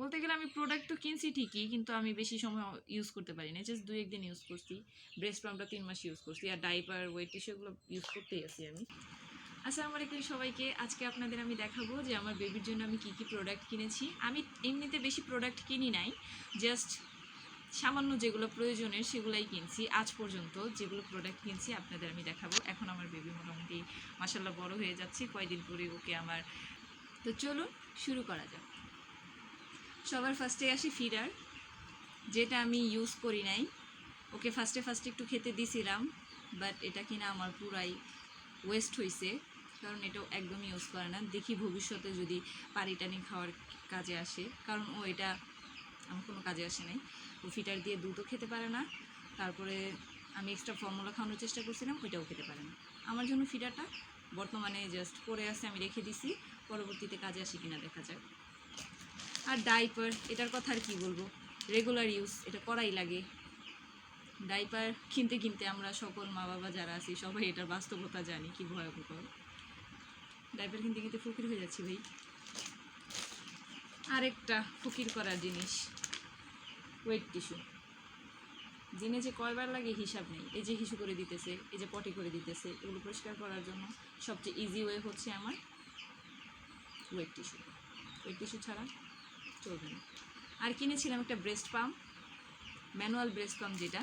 বলতে গেলে আমি প্রোডাক্ট তো কিনছি ঠিকই, কিন্তু আমি বেশি সময় ইউজ করতে পারি না জাস্ট দুই একদিন ইউজ করছি ব্রেস্ট পাম্পটা তিন মাস ইউজ করছি আর ডাইপার ওয়েট টিস্যুগুলো ইউজ করতেই আছি আমি। আসসালামু আলাইকুম সবাইকে আজকে আপনাদের আমি দেখাবো যে আমার বেবির জন্য আমি কী কী প্রোডাক্ট কিনেছি। আমি এমনিতে বেশি প্রোডাক্ট কিনি নাই জাস্ট সামান্য যেগুলো প্রয়োজনের সেগুলাই কিনছি। আজ পর্যন্ত যেগুলো প্রোডাক্ট কিনছি আপনাদের আমি দেখাবো। এখন আমার বেবি মোটামুটি মাসাল্লাহ বড় হয়ে যাচ্ছে, কয়দিন পরে ওকে আমার তো চলুন, শুরু করা যাক। সবার ফার্স্টে আসি ফিডার যেটা আমি ইউজ করি নাই। ওকে ফার্স্টে ফার্স্টে একটু খেতে দিছিলাম বাট এটা কিনা আমার পুরাই ওয়েস্ট হয়েছে কারণ এটাও একদমই ইউজ করে না। দেখি ভবিষ্যতে যদি পানি টানি খাওয়ার কাজে আসে, কারণ ও এটা আমার কোনো কাজে আসে নাই। ও ফিটার দিয়ে দুধও খেতে পারে না, তারপরে আমি এক্সট্রা ফর্মুলা খাওয়ানোর চেষ্টা করছিলাম, ওইটাও খেতে পারে না। আমার জন্য ফিডারটা বর্তমানে জাস্ট পরে আছে, আমি রেখে দিছি, পরবর্তীতে কাজে আসে কিনা দেখা যাক। আর ডাইপার এটার কথা আর কি বলব? রেগুলার ইউজ এটা করাই লাগে। ডাইপার কিনতে কিনতে আমরা সকল মা বাবা যারা আছি, সবাই এটার বাস্তবতা জানি, কি ভয়াবহ। ডাইপার কিনতে কিনতে ফকির হয়ে যাচ্ছি ভাই। আরেকটা ফকির করার জিনিস ওয়েট টিস্যু দিনে যে কয়বার লাগে হিসাব নেই। এই যে হিসু করে দিতেছে, এই যে পটি করে দিতেছে, এগুলো পরিষ্কার করার জন্য সবচেয়ে ইজি ওয়ে হচ্ছে আমার ওয়েট টিস্যু ওয়েট টিস্যু ছাড়া চলবে না। আর কিনেছিলাম একটা breast pump manual breast pump যেটা।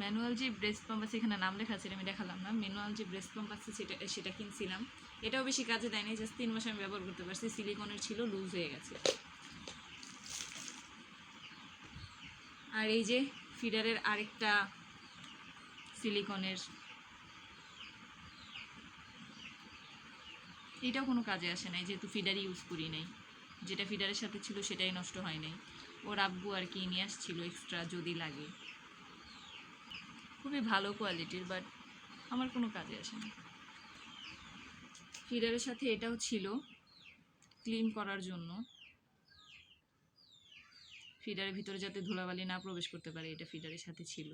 ম্যানুয়াল যে ব্রেস্ট পাম্প আছে, এখানে নাম লেখা আছে আমি দেখালাম না। ম্যানুয়াল যে ব্রেস্ট পাম্প আছে, সেটা সেটা কিনছিলাম। এটাও বেশি কাজে দেয়নি জাস্ট তিন মাস আমি ব্যবহার করতে পারছি। সিলিকনের ছিল লুজ হয়ে গেছে। আর এই যে ফিডারের আরেকটা সিলিকনের এটাও কোনো কাজে আসে নাই, যেহেতু ফিডার ইউজ করি নাই। যেটা ফিডারের সাথে ছিল সেটাই নষ্ট হয় নাই। ওর আব্বু আর কি নিয়ে আসছিল এক্সট্রা যদি লাগে। খুবই ভালো কোয়ালিটির বাট আমার কোনো কাজে আসে না ফিডারের সাথে এটাও ছিল ক্লিন করার জন্য। ফিডারের ভিতরে যাতে ধুলাবালি না প্রবেশ করতে পারে, এটা ফিডারের সাথে ছিল।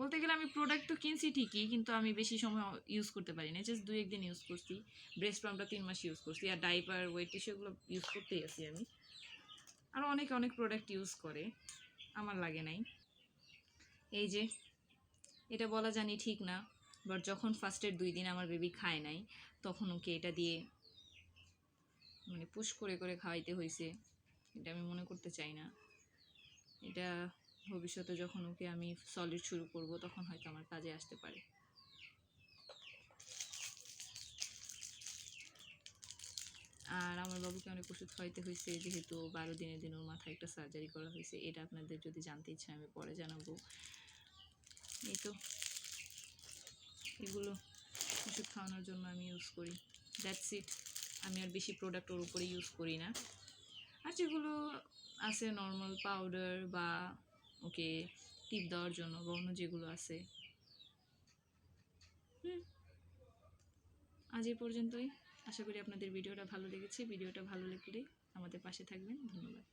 বলতে গেলে আমি প্রোডাক্ট তো কিনছি ঠিকই, কিন্তু আমি বেশি সময় ইউজ করতে পারি না জাস্ট দুই, একদিন ইউজ করছি। ব্রেস্ট পাম্পটা তিন মাস ইউজ করছি। আর ডাইপার ওয়েট টিস্যুগুলো ইউজ করতেই আছি আমি। আরও অনেক অনেক প্রোডাক্ট ইউজ করে। আমার লাগে নাই। এই যে, এটা বলা জানি ঠিক না বাট যখন ফার্স্টের দুই দিন আমার বেবি খায় নাই, তখন ওকে এটা দিয়ে মানে পুশ করে করে খাওয়াইতে হয়েছে এটা আমি মনে করতে চাই না। এটা ভবিষ্যতে যখন ওকে আমি সলিড শুরু করব, তখন হয়তো আমার কাজে আসতে পারে। আর আমার বাবুকে অনেক ওষুধ খাওয়াইতে হয়েছে যেহেতু বারো দিনের দিন ওর মাথায় একটা সার্জারি করা হয়েছে এটা আপনাদের যদি জানতে ইচ্ছা আমি পরে জানাব। এই তো। এগুলো ওষুধ খাওয়ানোর জন্য আমি ইউজ করি। দ্যাটস ইট আমি আর বেশি প্রোডাক্ট ওর উপরে ইউজ করি না। আর যেগুলো আছে নর্মাল পাউডার বা ওকে টিপ দেওয়ার জন্য বা অন্য যেগুলো আছে। আজ এই পর্যন্তই। আশা করি আপনাদের ভিডিওটা ভালো লেগেছে। ভিডিওটা ভালো লাগলে আমাদের পাশে থাকবেন। ধন্যবাদ।